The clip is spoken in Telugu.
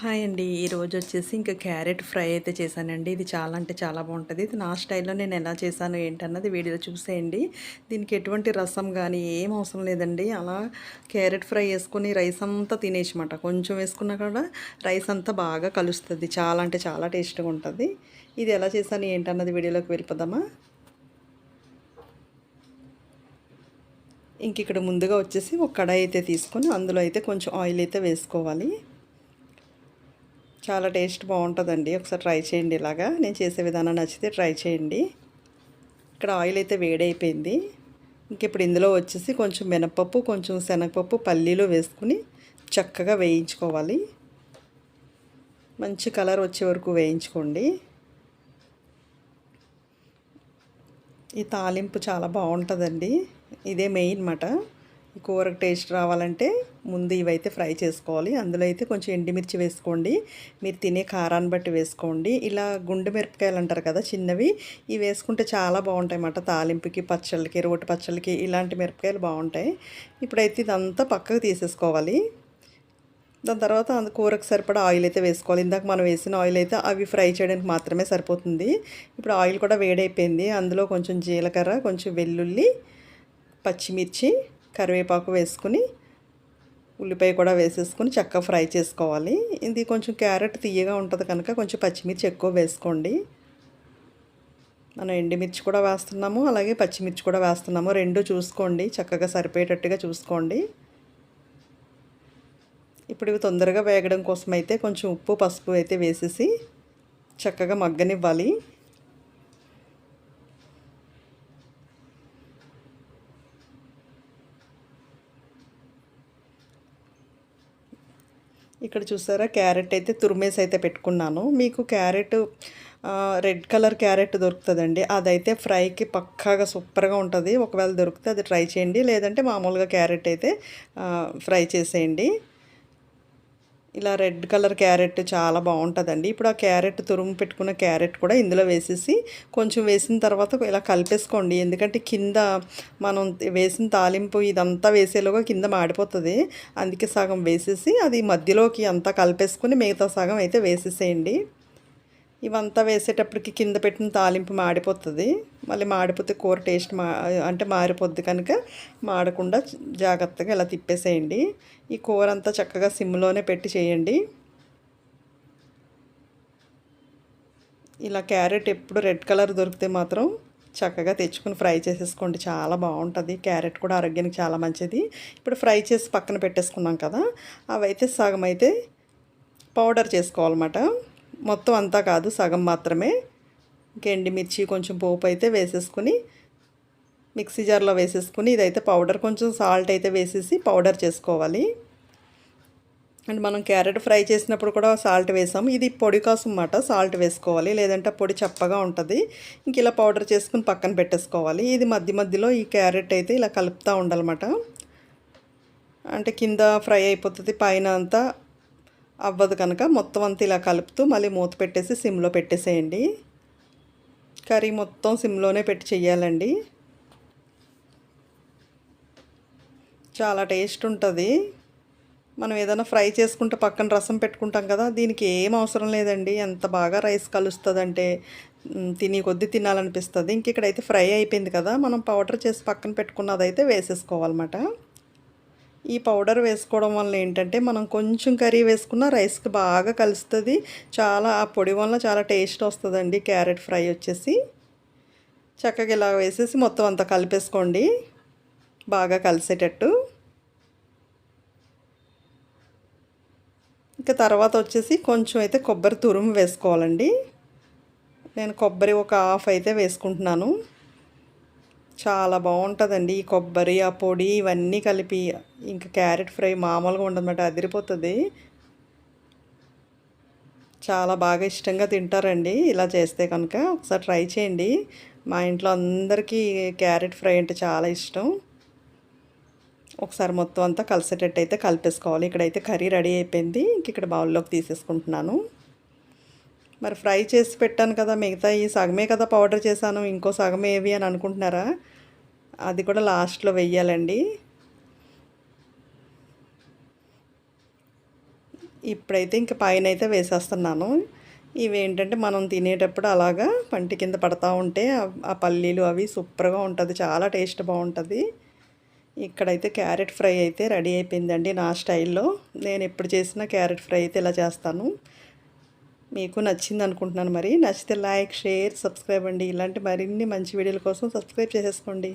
హాయ్ అండి. ఈరోజు వచ్చేసి ఇంకా క్యారెట్ ఫ్రై అయితే చేశానండి. ఇది చాలా అంటే చాలా బాగుంటుంది. ఇది నా స్టైల్లో నేను ఎలా చేశాను ఏంటన్నది వీడియో చూసేయండి. దీనికి ఎటువంటి రసం కానీ ఏం అవసరం లేదండి. అలా క్యారెట్ ఫ్రై వేసుకొని రైస్ అంతా తినేసమాట కొంచెం వేసుకున్నా కూడా రైస్ అంతా బాగా కలుస్తుంది. చాలా అంటే చాలా టేస్ట్గా ఉంటుంది. ఇది ఎలా చేశాను ఏంటన్నది వీడియోలోకి వెళ్ళిపోదామా? ఇంక ఇక్కడ ముందుగా వచ్చేసి ఒక కడాయి అయితే తీసుకొని అందులో అయితే కొంచెం ఆయిల్ అయితే వేసుకోవాలి. చాలా టేస్ట్ బాగుంటుందండి. ఒకసారి ట్రై చేయండి ఇలాగా. నేను చేసే విధానం నచ్చితే ట్రై చేయండి. ఇక్కడ ఆయిల్ అయితే వేడైపోయింది. ఇంక ఇప్పుడు ఇందులో వచ్చేసి కొంచెం మినపప్పు కొంచెం శనగపప్పు పల్లీలు వేసుకుని చక్కగా వేయించుకోవాలి. మంచి కలర్ వచ్చే వరకు వేయించుకోండి. ఈ తాలింపు చాలా బాగుంటుందండి. ఇదే మెయిన్ మాట. ఈ కూరకు టేస్ట్ రావాలంటే ముందు ఇవైతే ఫ్రై చేసుకోవాలి. అందులో అయితే కొంచెం ఎండిమిర్చి వేసుకోండి. మీరు తినే కారాన్ని బట్టి వేసుకోండి. ఇలా గుండె మిరపకాయలు అంటారు కదా చిన్నవి. ఇవి వేసుకుంటే చాలా బాగుంటాయి అన్నమాట తాలింపుకి పచ్చళ్ళకి రోటి పచ్చళ్ళకి ఇలాంటి మిరపకాయలు బాగుంటాయి. ఇప్పుడైతే ఇదంతా పక్కకు తీసేసుకోవాలి. దాని తర్వాత అందు కూరకు సరిపడా ఆయిల్ అయితే వేసుకోవాలి. ఇందాక మనం వేసిన ఆయిల్ అయితే అవి ఫ్రై చేయడానికి మాత్రమే సరిపోతుంది. ఇప్పుడు ఆయిల్ కూడా వేడైపోయింది. అందులో కొంచెం జీలకర్ర కొంచెం వెల్లుల్లి పచ్చిమిర్చి కరివేపాకు వేసుకుని ఉల్లిపాయ కూడా వేసేసుకుని చక్కగా ఫ్రై చేసుకోవాలి. ఇది కొంచెం క్యారెట్ తీయగా ఉంటుంది కనుక కొంచెం పచ్చిమిర్చి ఎక్కువ వేసుకోండి. మనం ఎండిమిర్చి కూడా వేస్తున్నాము అలాగే పచ్చిమిర్చి కూడా వేస్తున్నాము. రెండు చూసుకోండి చక్కగా సరిపోయేటట్టుగా చూసుకోండి. ఇప్పుడు ఇవి తొందరగా వేగడం కోసం అయితే కొంచెం ఉప్పు పసుపు అయితే వేసేసి చక్కగా మగ్గనివ్వాలి. ఇక్కడ చూసారా క్యారెట్ అయితే తురిమేసి అయితే పెట్టుకున్నాను. మీకు క్యారెట్ రెడ్ కలర్ క్యారెట్ దొరుకుతుందండి. అదైతే ఫ్రైకి పక్కాగా సూపర్గా ఉంటుంది. ఒకవేళ దొరికితే అది ట్రై చేయండి. లేదంటే మామూలుగా క్యారెట్ అయితే ఫ్రై చేసేయండి. ఇలా రెడ్ కలర్ క్యారెట్ చాలా బాగుంటుందండి. ఇప్పుడు ఆ క్యారెట్ తురుము పెట్టుకున్న క్యారెట్ కూడా ఇందులో వేసేసి కొంచెం వేసిన తర్వాత ఇలా కలిపేసుకోండి. ఎందుకంటే కింద మనం వేసిన తాలింపు ఇదంతా వేసేలోగా కింద మాడిపోతుంది. అందుకే సగం వేసేసి అది మధ్యలోకి అంతా కలిపేసుకుని మిగతా సగం అయితే వేసేసేయండి. ఇవంతా వేసేటప్పటికి కింద పెట్టిన తాలింపు మాడిపోతుంది. మళ్ళీ మాడిపోతే కూర టేస్ట్ మా అంటే మారిపోద్ది కనుక మాడకుండా జాగ్రత్తగా ఇలా తిప్పేసేయండి. ఈ కూర అంతా చక్కగా సిమ్లోనే పెట్టి చేయండి. ఇలా క్యారెట్ ఎప్పుడు రెడ్ కలర్ దొరికితే మాత్రం చక్కగా తెచ్చుకుని ఫ్రై చేసేసుకోండి. చాలా బాగుంటుంది. క్యారెట్ కూడా ఆరోగ్యానికి చాలా మంచిది. ఇప్పుడు ఫ్రై చేసి పక్కన పెట్టేసుకున్నాం కదా అవైతే సగం అయితే పౌడర్ చేసుకోవాలన్నమాట. మొత్తం అంతా కాదు సగం మాత్రమే. ఎండిమిర్చి కొంచెం పోపు అయితే వేసేసుకుని మిక్సీ జార్లో వేసేసుకుని ఇదైతే పౌడర్ కొంచెం సాల్ట్ అయితే వేసేసి పౌడర్ చేసుకోవాలి. అండ్ మనం క్యారెట్ ఫ్రై చేసినప్పుడు కూడా సాల్ట్ వేసాము. ఇది పొడి కోసం అన్నమాట సాల్ట్ వేసుకోవాలి. లేదంటే పొడి చప్పగా ఉంటుంది. ఇంక ఇలా పౌడర్ చేసుకుని పక్కన పెట్టేసుకోవాలి. ఇది మధ్య మధ్యలో ఈ క్యారెట్ అయితే ఇలా కలుపుతూ ఉండాలన్నమాట. అంటే కింద ఫ్రై అయిపోతుంది పైన అంతా అవ్వదు కనుక మొత్తం అంతా ఇలా కలుపుతూ మళ్ళీ మూత పెట్టేసి సిమ్లో పెట్టేసేయండి. కర్రీ మొత్తం సిమ్లోనే పెట్టి చెయ్యాలండి చాలా టేస్ట్ ఉంటుంది. మనం ఏదైనా ఫ్రై చేసుకుంటే పక్కన రసం పెట్టుకుంటాం కదా దీనికి ఏం అవసరం లేదండి. ఎంత బాగా రైస్ కలుస్తుందంటే తిని కొద్ది తినాలనిపిస్తుంది. ఇంక ఇక్కడైతే ఫ్రై అయిపోయింది కదా మనం పౌడర్ చేసి పక్కన పెట్టుకున్నదైతే వేసేసుకోవాలన్నమాట. ఈ పౌడర్ వేసుకోవడం వల్ల ఏంటంటే మనం కొంచెం కర్రీ వేసుకున్న రైస్కి బాగా కలుస్తుంది. చాలా ఆ పొడి వల్ల చాలా టేస్ట్ వస్తుందండి క్యారెట్ ఫ్రై వచ్చేసి. చక్కగా ఇలా వేసేసి మొత్తం అంతా కలిపేసుకోండి. బాగా కలిసేటట్టు. ఇంకా తర్వాత వచ్చేసి కొంచెం అయితే కొబ్బరి తురుము వేసుకోవాలండి. నేను కొబ్బరి ఒక హాఫ్ అయితే వేసుకుంటున్నాను. చాలా బాగుంటుందండి. ఈ కొబ్బరి ఆ పొడి ఇవన్నీ కలిపి ఇంకా క్యారెట్ ఫ్రై మామూలుగా ఉండదన్నమాట అదిరిపోతుంది. చాలా బాగా ఇష్టంగా తింటారండి. ఇలా చేస్తే కనుక ఒకసారి ట్రై చేయండి. మా ఇంట్లో అందరికీ క్యారెట్ ఫ్రై అంటే చాలా ఇష్టం. ఒకసారి మొత్తం అంతా కలిసేటట్టు అయితే కలిపేసుకోవాలి. ఇక్కడైతే కర్రీ రెడీ అయిపోయింది. ఇంక ఇక్కడ బౌల్లోకి తీసేసుకుంటున్నాను. మరి ఫ్రై చేసి పెట్టాను కదా మిగతా ఈ సగమే కదా పౌడర్ చేశాను ఇంకో సగం ఏవి అని అనుకుంటున్నారా? అది కూడా లాస్ట్లో వెయ్యాలండి. ఇప్పుడైతే ఇంక పైన అయితే వేసేస్తున్నాను. ఇవి ఏంటంటే మనం తినేటప్పుడు అలాగా పంటి కింద పడతా ఉంటే ఆ- ఆ పల్లీలు అవి సూపర్గా ఉంటుంది చాలా టేస్ట్ బాగుంటుంది. ఇక్కడైతే క్యారెట్ ఫ్రై అయితే రెడీ అయిపోయిందండి నా స్టైల్లో. నేను ఎప్పుడు చేసినా క్యారెట్ ఫ్రై అయితే ఇలా చేస్తాను. మీకు నచ్చింది అనుకుంటున్నాను మరి. నచ్చితే లైక్ షేర్ సబ్స్క్రైబ్ అండి. ఇలాంటి మరిన్ని మంచి వీడియోల కోసం సబ్స్క్రైబ్ చేసేసుకోండి.